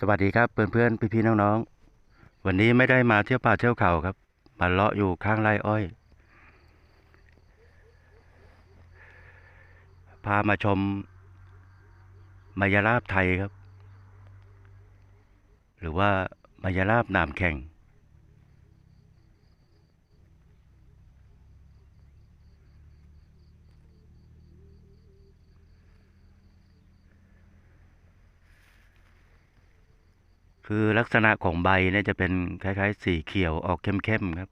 สวัสดีครับเพื่อนๆพี่ๆน้องๆวันนี้ไม่ได้มาเที่ยวป่าเที่ยวเขาครับ มาเลาะอยู่ข้างไร่อ้อย พามาชมมายาลาบไทยครับ หรือว่ามายาลาบหนามแข่ง คือลักษณะของใบเนี่ยจะเป็นคล้ายๆ สีเขียวออกเข้มๆครับ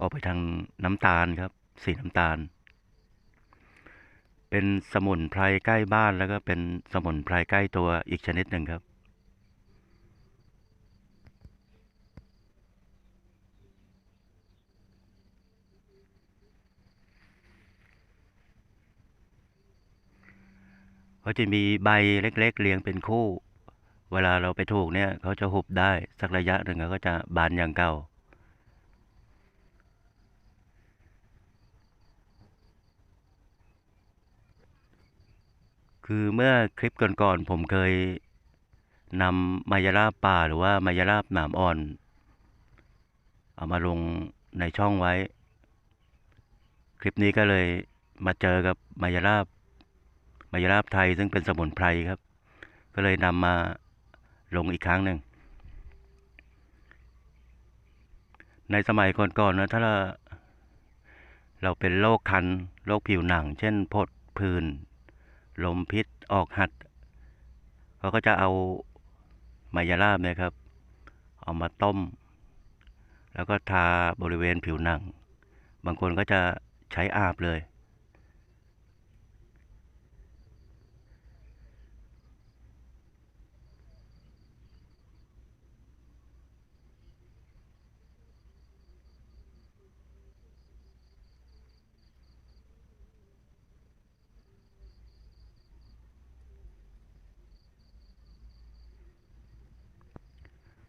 ออกไปทางน้ำตาลครับ สีน้ำตาล เป็นสมุนไพรใกล้บ้านแล้วก็เป็นสมุนไพรใกล้ตัวอีกชนิดหนึ่งครับ เขาจะมีใบเล็ก ๆ เรียงเป็นคู่ เวลาเราไปถูกเนี่ยเขาจะหุบได้สักระยะหนึ่งแล้วก็จะบานอย่างเก่า คือเมื่อคลิปก่อนๆผมเคยนำมายาลาบป่าหรือว่ามายาลาบหนามอ่อน เอามาลงในช่องไว้ คลิปนี้ก็เลยมาเจอกับมายาลาบมายาลาบไทยซึ่งเป็นสมุนไพรครับ ก็เลยนำมา ลงอีกครั้งหนึ่ง ในสมัยก่อนๆนะถ้าเราเราเป็นโรคคันโรคผิวหนัง เช่นพดผื่นลมพิษออกหัดเขาก็จะเอามายาลาบนี่ยครับ เอามาต้ม แล้วก็ทาบริเวณผิวหนัง บางคนก็จะใช้อาบเลย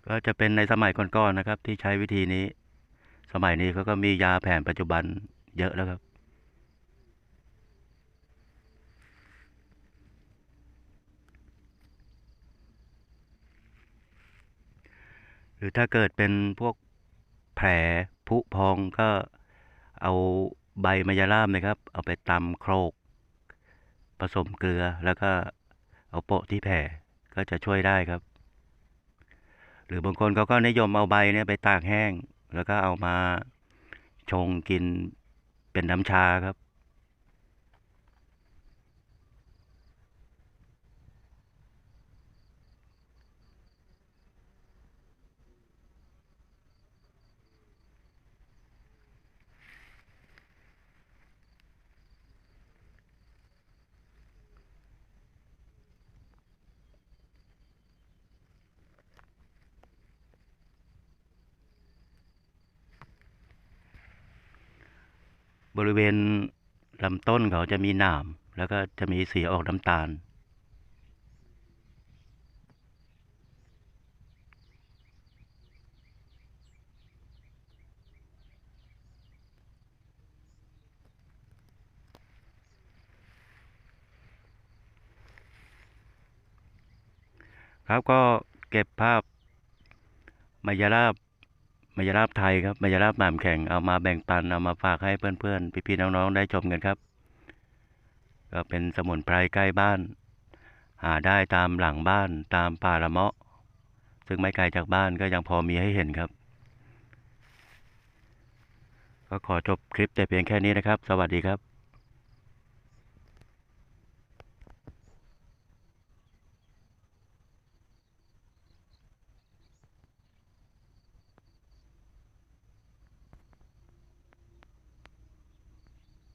ก็จะเป็นในสมัยก่อนๆนะครับ ที่ใช้วิธีนี้ สมัยนี้เขาก็มียาแผนปัจจุบันเยอะแล้วครับ หรือถ้าเกิดเป็นพวกแผลผุพองก็เอาใบมะยาลามนะครับ เอาไปตำโครก ผสมเกลือแล้วก็เอาโปะที่แผลก็จะช่วยได้ครับ หรือบางคนเขาก็นิยมเอาใบเนี่ยไปตากแห้ง แล้วก็เอามาชงกินเป็นน้ำชาครับ บริเวณลำต้นเขาจะมีหนามแล้วก็จะมีสีออกน้ำตาล ครับก็เก็บภาพมายาลาบ มายาลาบไทยครับมายาลาบหม่มแข่งเอามาแบ่งปันเอามาฝากให้เพื่อนๆพี่ๆน้องๆได้ชมกันครับ ก็เป็นสมุนไพรใกล้บ้าน หาได้ตามหลังบ้านตามป่าละเมาะ ซึ่งไม่ไกลจากบ้านก็ยังพอมีให้เห็นครับ ก็ขอจบคลิปแต่เพียงแค่นี้นะครับ สวัสดีครับ